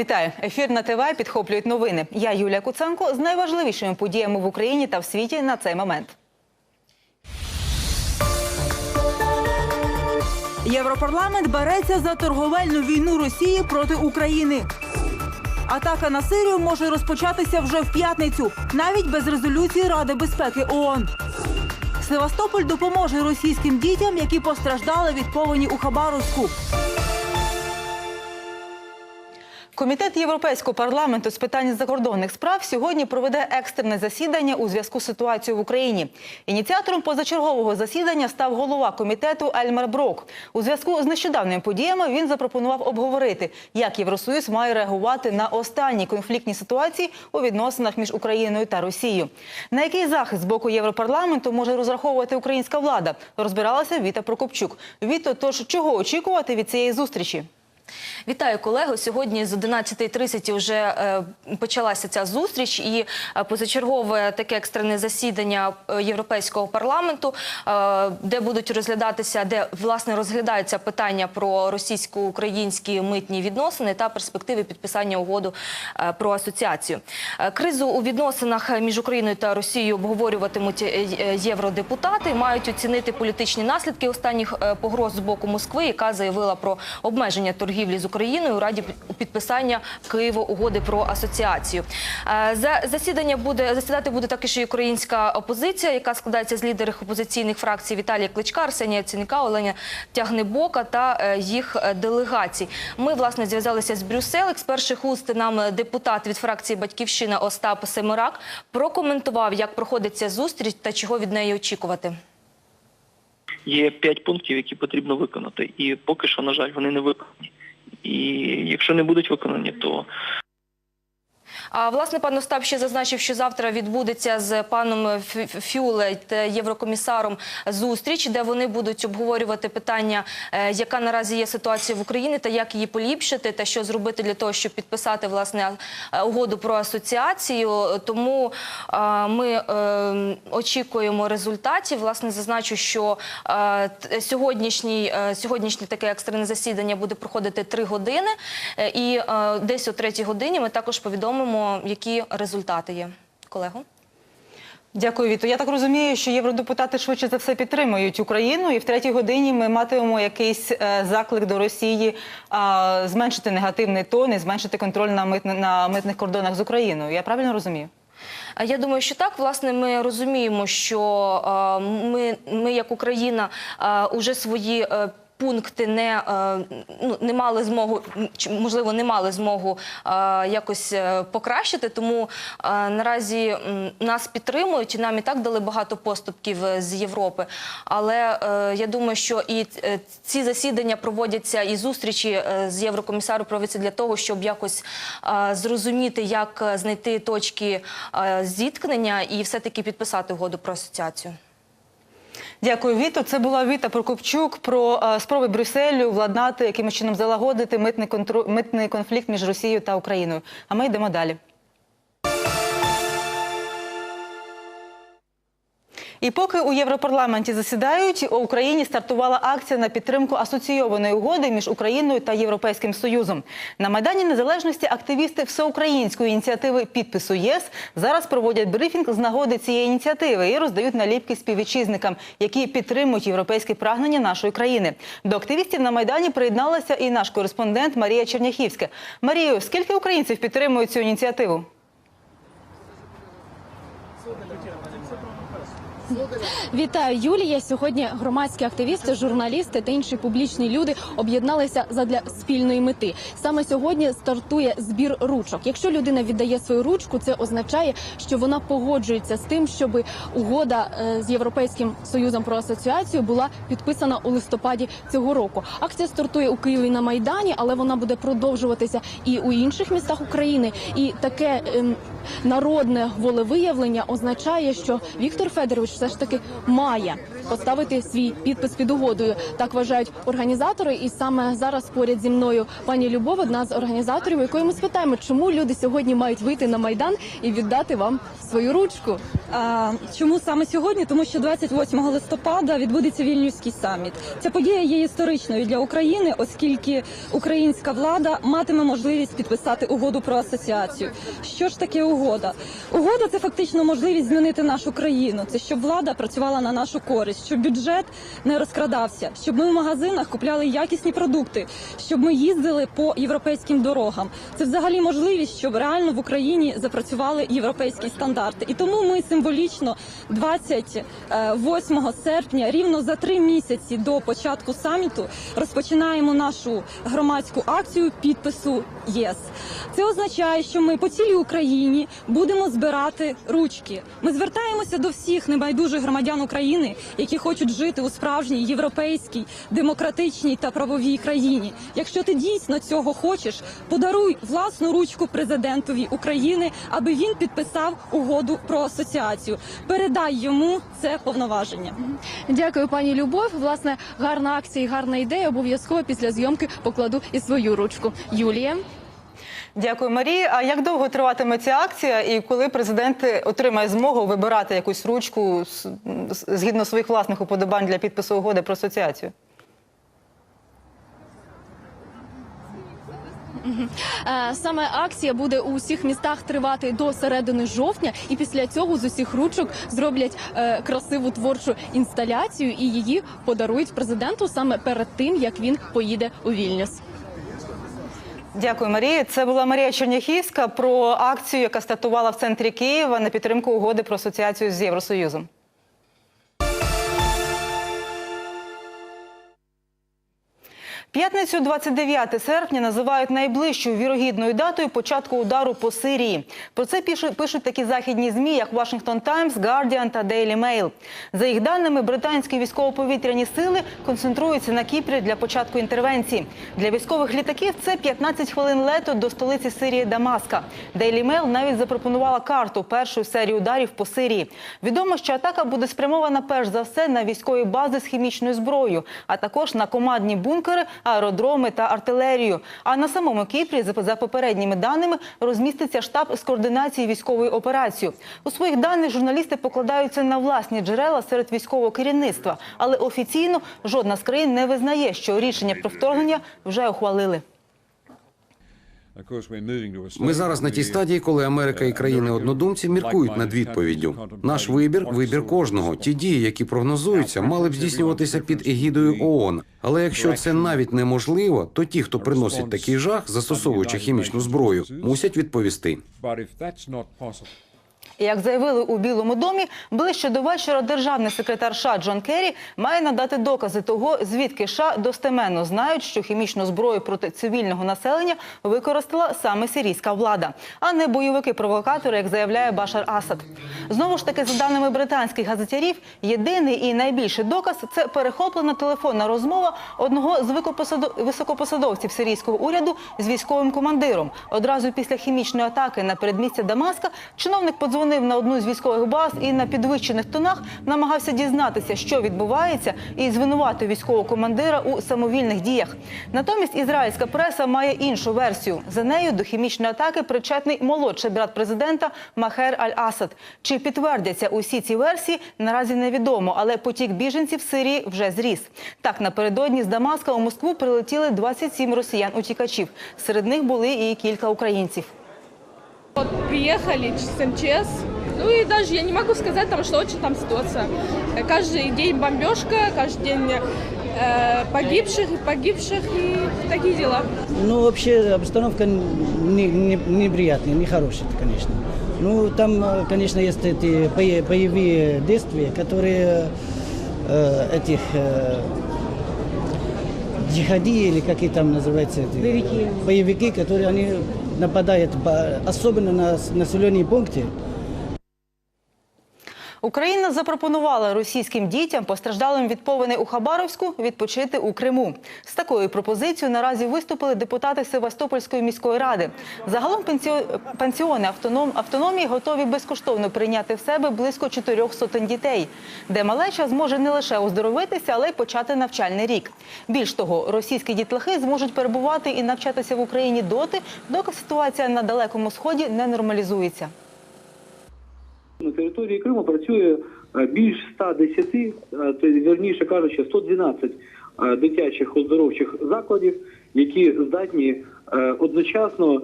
Вітаю! Ефір на ТВ підхоплюють новини. Я Юлія Куценко з найважливішими подіями в Україні та в світі на цей момент. Європарламент береться за торговельну війну Росії проти України. Атака на Сирію може розпочатися вже в п'ятницю, навіть без резолюції Ради безпеки ООН. Севастополь допоможе російським дітям, які постраждали від повені у Хабаровську. Комітет Європейського парламенту з питань закордонних справ сьогодні проведе екстрене засідання у зв'язку з ситуацією в Україні. Ініціатором позачергового засідання став голова комітету Ельмар Брок. У зв'язку з нещодавними подіями він запропонував обговорити, як Євросоюз має реагувати на останні конфліктні ситуації у відносинах між Україною та Росією. На який захист з боку Європарламенту може розраховувати українська влада? Розбиралася Віта Прокопчук. Віто, тож чого очікувати від цієї зустрічі? Вітаю колего. Сьогодні з 11.30 вже е, почалася ця зустріч і е, позачергове таке екстрене засідання е, Європейського парламенту, де будуть розглядатися, де власне розглядаються питання про російсько-українські митні відносини та перспективи підписання угоду про асоціацію. Кризу у відносинах між Україною та Росією обговорюватимуть євродепутати. Мають оцінити політичні наслідки останніх погроз з боку Москви, яка заявила про обмеження торгівлі з Україною у раді підписання Києво угоди про асоціацію. Е, За засідання буде засідати буде також і українська опозиція, яка складається з лідерів опозиційних фракцій Віталія Кличка, Арсенія Цінка, Оленя Тягнебока та е, їх е, делегацій. Ми власне зв'язалися з Брюсселем. З перших уст нам депутат від фракції Батьківщина Остап Семирак прокоментував, як проходить ця зустріч та чого від неї очікувати. Є п'ять пунктів, які потрібно виконати, і поки що, на жаль, вони не виконані. І якщо не будуть виконані, то А власне пан Остап ще зазначив, що завтра відбудеться з паном Фю- Фюле єврокомісаром зустріч, де вони будуть обговорювати питання, е, яка наразі є ситуація в Україні, та як її поліпшити, та що зробити для того, щоб підписати власне е, угоду про асоціацію. Тому е, ми очікуємо результатів. Власне, зазначу, що сьогоднішній сьогоднішнє таке екстрене засідання буде проходити три години, і десь о третій годині ми також повідомимо, які результати є. Колего. Дякую, Віто. Я так розумію, що євродепутати швидше за все підтримують Україну, і в третій годині ми матимемо якийсь е, заклик до Росії а, зменшити негативний тон і зменшити контроль на, митни- на митних кордонах з Україною. Я правильно розумію? Я думаю, що так. Власне, ми розуміємо, що е, ми, ми як Україна, е, уже свої. Пункти не, е, ну, не мали змогу, можливо, не мали змогу е, якось е, покращити. Тому наразі нас підтримують і нам і так дали багато поступків з Європи. Але я думаю, що і ці засідання проводяться і зустрічі з єврокомісаром проводяться для того, щоб якось зрозуміти, як знайти точки зіткнення і все-таки підписати угоду про асоціацію. Дякую, Віто. Це була Віта Прокопчук про е, спроби Брюсселю владнати, якимось чином залагодити митний, митний конфлікт між Росією та Україною. А ми йдемо далі. І поки у Європарламенті засідають, у Україні стартувала акція на підтримку асоційованої угоди між Україною та Європейським Союзом. На Майдані Незалежності активісти всеукраїнської ініціативи підпису ЄС зараз проводять брифінг з нагоди цієї ініціативи і роздають наліпки співвітчизникам, які підтримують європейські прагнення нашої країни. До активістів на Майдані приєдналася і наш кореспондент Марія Черняхівська. Марію, скільки українців підтримують цю ініціативу? Вітаю, Юлія. Сьогодні громадські активісти, журналісти та інші публічні люди об'єдналися задля спільної мети. Саме сьогодні стартує збір ручок. Якщо людина віддає свою ручку, це означає, що вона погоджується з тим, щоб угода е, з європейським союзом про асоціацію була підписана у листопаді цього року. Акція стартує у Києві на майдані, але вона буде продовжуватися і у інших містах України. І таке ем, народне волевиявлення означає, що Віктор Федорович все ж таки має поставити свій підпис під угодою. Так вважають організатори. І саме зараз поряд зі мною пані Любов, одна з організаторів, якої ми спитаємо, чому люди сьогодні мають вийти на майдан і віддати вам свою ручку. А, чому саме сьогодні? Тому що 28 листопада відбудеться вільнюський саміт. Ця подія є історичною для України, оскільки українська влада матиме можливість підписати угоду про асоціацію. Що ж таке угода? Угода це фактично можливість змінити нашу країну. Це щоб влада працювала на нашу користь, щоб бюджет не розкрадався, щоб ми в магазинах купляли якісні продукти, щоб ми їздили по європейським дорогам. Це взагалі можливість, щоб реально в Україні запрацювали європейські стандарти. І тому ми символічно 28 серпня, рівно за три місяці до початку саміту, розпочинаємо нашу громадську акцію підпису ЄС. Це означає, що ми по цілій Україні будемо збирати ручки. Ми звертаємося до всіх небайдужих громадян України, які хочуть жити у справжній європейській, демократичній та правовій країні. Якщо ти дійсно цього хочеш, подаруй власну ручку президентові України, аби він підписав угоду про асоціацію. Передай йому це повноваження. Дякую, пані Любов. Власне, гарна акція і гарна ідея. Обов'язково після зйомки покладу і свою ручку. Юлія. Дякую, Марія. А як довго триватиме ця акція, і коли президент отримає змогу вибирати якусь ручку згідно своїх власних уподобань для підпису угоди про асоціацію? Е, Саме акція буде у всіх містах тривати до середини жовтня, і після цього з усіх ручок зроблять е, красиву творчу інсталяцію і її подарують президенту саме перед тим, як він поїде у Вільнюс. Дякую, Марія. Це була Марія Черняхівська про акцію, яка стартувала в центрі Києва на підтримку угоди про асоціацію з Євросоюзом. П'ятницю 29 серпня називають найближчою вірогідною датою початку удару по Сирії. Про це пишуть, такі західні змі, як Washington Times, Guardian та Daily Mail. За їх даними, британські військово-повітряні сили концентруються на Кіпрі для початку інтервенції. Для військових літаків це 15 хвилин лету до столиці Сирії Дамаска. Daily Mail навіть запропонувала карту першої серії ударів по Сирії. Відомо, що атака буде спрямована перш за все на військові бази з хімічною зброєю, а також на командні бункери, аеродроми та артилерію. А на самому Кіпрі, за- попередніми даними, розміститься штаб з координації військової операції. У своїх даних журналісти покладаються на власні джерела серед військового керівництва, але офіційно жодна з країн не визнає, що рішення про вторгнення вже ухвалили. Ми зараз на тій стадії, коли Америка і країни-однодумці міркують над відповіддю. Наш вибір вибір кожного. Ті дії, які прогнозуються, мали б здійснюватися під егідою ООН. Але якщо це навіть неможливо, то ті, хто приносить такий жах, застосовуючи хімічну зброю, мусять відповісти. Як заявили у Білому домі, ближче до вечора державний секретар США Джон Керрі має надати докази того, звідки США достеменно знають, що хімічну зброю проти цивільного населення використала саме сирійська влада, а не бойовики-провокатори, як заявляє Башар Асад. Знову ж таки, за даними британських газетярів, єдиний і найбільший доказ це перехоплена телефонна розмова одного з високопосадовців сирійського уряду з військовим командиром. Одразу після хімічної атаки на передмістя Дамаска чиновник подзвонив на одну з військових баз і на підвищених тонах намагався дізнатися, що відбувається, і звинуватив військового командира у самовільних діях. Натомість ізраїльська преса має іншу версію. За нею до хімічної атаки причетний молодший брат президента Махер Аль-Асад. Чи підтвердяться усі ці версії, наразі невідомо, але потік біженців Сирії вже зріс. Так, напередодні з Дамаска у Москву прилетіли 27 росіян-утікачів. Серед них були і кілька українців. Вот приехали с МЧС, ну и даже я не могу сказать, там, что очень там ситуация. Каждый день бомбежка, каждый день э, погибших, погибших и такие дела. Ну, вообще обстановка не, не, неприятная, нехорошая, конечно. Ну, там, э, конечно, есть эти бое- боевые действия, которые э, этих э, джихади или какие там называются эти боевики, боевики которые они нападают по- особенно на населенные пункты. Україна запропонувала російським дітям, постраждалим від повені у Хабаровську, відпочити у Криму. З такою пропозицією наразі виступили депутати Севастопольської міської ради. Загалом пансіони автоном, автономії готові безкоштовно прийняти в себе близько чотирьох сотень дітей, де малеча зможе не лише оздоровитися, але й почати навчальний рік. Більш того, російські дітлахи зможуть перебувати і навчатися в Україні доти, доки ситуація на далекому сході не нормалізується. На території Криму працює е, більш 110, е, то кажучи, 112 е, дитячих оздоровчих закладів, які здатні одночасно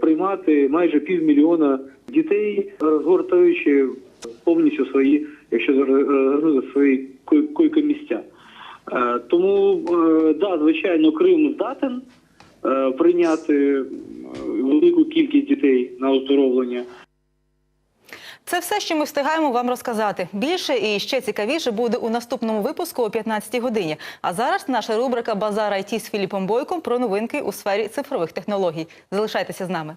приймати майже півмільйона дітей, розгортаючи повністю свої, якщо розгорнути свої кой- койко-місця. Е, Тому, да, звичайно, Крим здатен прийняти велику кількість дітей на оздоровлення. Це все, що ми встигаємо вам розказати. Більше і ще цікавіше буде у наступному випуску о 15-й годині. А зараз наша рубрика Базар IT з Філіпом Бойком про новинки у сфері цифрових технологій. Залишайтеся з нами.